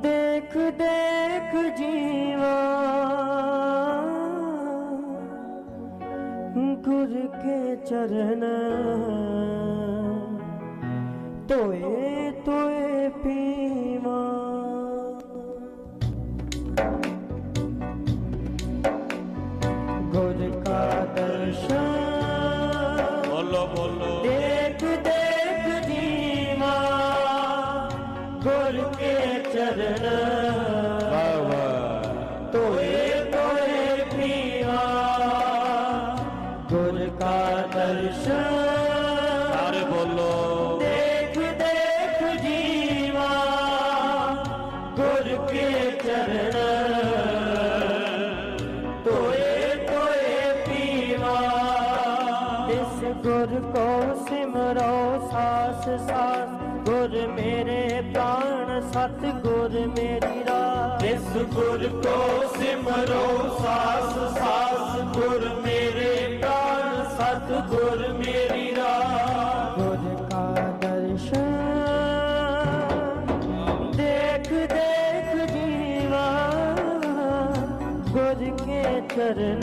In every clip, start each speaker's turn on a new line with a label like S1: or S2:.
S1: ਦੇਖ ਦੇਖ ਜੀਵਾ। ਗੁਰ ਕੇ ਚਰਨ। ਆਸ ਸਾਸ ਗੁਰ ਮੇਰੇ ਪ੍ਰਾਣ ਸਤ ਗੁਰ ਮੇਰੀ ਰਾਹ
S2: ਇਸ ਗੁਰ ਕੋ ਸਿਮਰੋ ਸਾਸ ਸਾਸ ਗੁਰ ਮੇਰੇ ਪ੍ਰਾਣ ਸਤ ਗੁਰ ਮੇਰੀ ਰਾਹ
S1: ਗੁਰ ਕਾ ਦਰਸ਼ਨ ਦੇਖ ਦੇਖ ਜੀਵਾ ਗੁਰ ਕੇ ਚਰਨ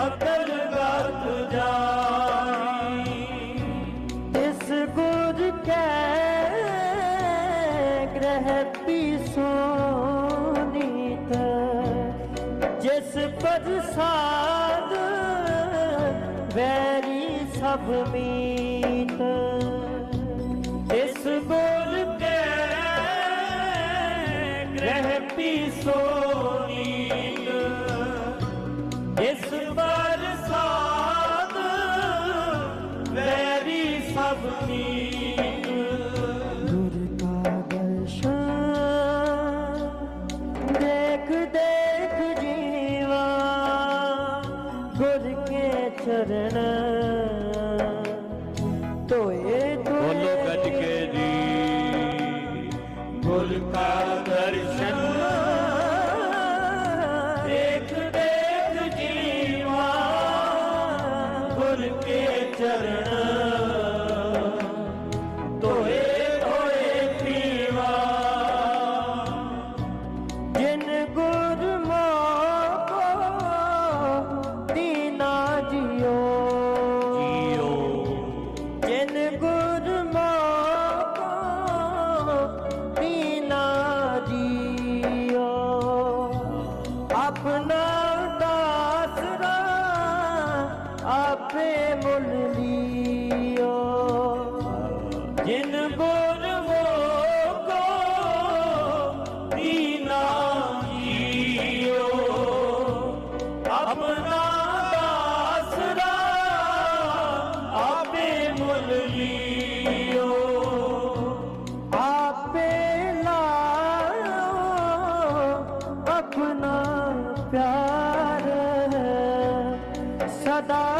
S1: ਅਕਲ ਗਤ ਜਾਣੀ ਇਸ ਗੁਰ ਕੈ ਗ੍ਰਹਿ ਪੀ ਸੋਨੀਤ ਜਿਸ ਪਦ ਸਾਧ ਵੈਰੀ ਸਭ ਮੀਤ। ਇਸ ਗੁਰ ਕੈ ਗ੍ਰਹਿ
S2: ਪੀ ਸੋ
S1: ਜਿਨ
S2: ਗੁਰ ਕੋ ਦੀਨਾ ਜੀਓ। ਆਪਣਾ ਦਾਸਰਾ ਆਪੇ ਮੁੱਲ ਲਿਓ।
S1: ਆਪੇ ਲਾਓ ਆਪਣਾ ਪਿਆਰ। ਸਦਾ ਸਦਾ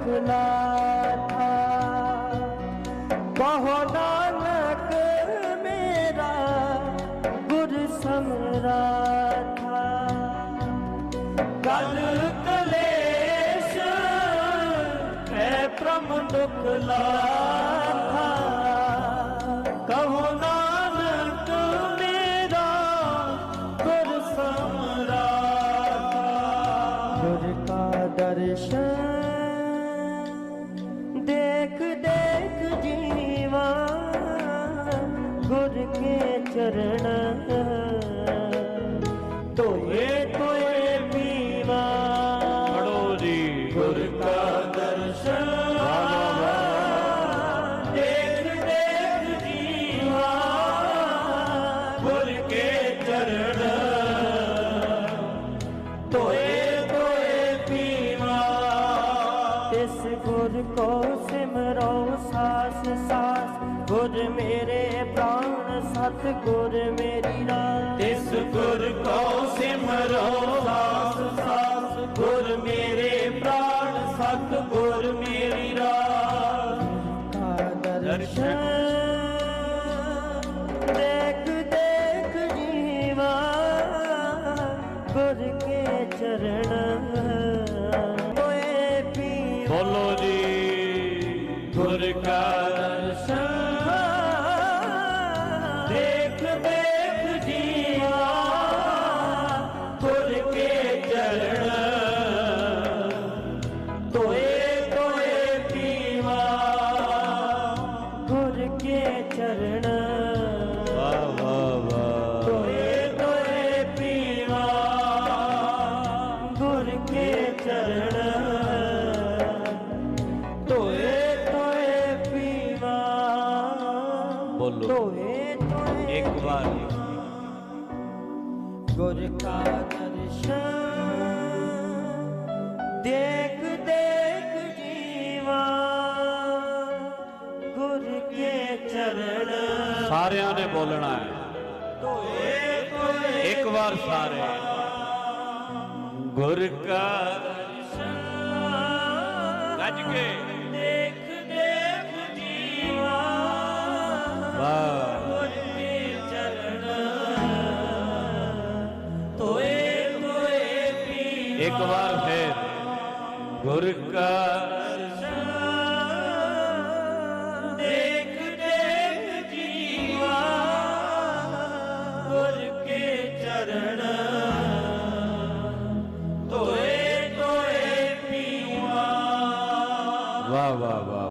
S1: ਬ੍ਰਹਮ ਦੁਖ ਲਾਥਾ ਕਹੋ ਨਾਨਕ ਮੇਰਾ ਗੁਰ ਸਮਰਾਥਾ
S2: ਗਲ ਕਲੇਸ਼ ਹੈ ਪ੍ਰਮ ਦੁਖ ਲਾਥਾ ਕਹੋ ਨਾਨਕ
S1: ਸਤ ਗੁਰ ਮੇਰੀ ਰਾਸ
S2: ਇਸ ਗੁਰ ਕੋ ਸਿਮਰੋ ਸਾਸ ਸਾਸ ਗੁਰ ਮੇਰੇ ਪ੍ਰਾਣ ਸਤ ਗੁਰ ਮੇਰੀ ਰਾਸ
S1: ਕਾ ਦਰਸ਼ਨ ਦੇਖ ਦੇਖ ਜੀਵਾ ਗੁਰ ਕੇ ਚਰਨ ਹੋਏ ਪੀ
S2: ਬੋਲੋ ਜੀ। ਬੋਲੋ। ਇੱਕ ਵਾਰ।
S1: ਗੁਰ ਕਾ ਦਰਸ਼ਨ ਦੇਖ ਦੇਖ ਜੀਵਾ ਗੁਰ ਕੇ ਚਰਨ
S2: ਸਾਰਿਆਂ ਨੇ ਬੋਲਣਾ ਹੈ। ਇੱਕ ਵਾਰ ਸਾਰੇ। ਗੁਰ ਕਾ ਗੱਜ ਕੇ
S1: ਗੁਰ ਕਾ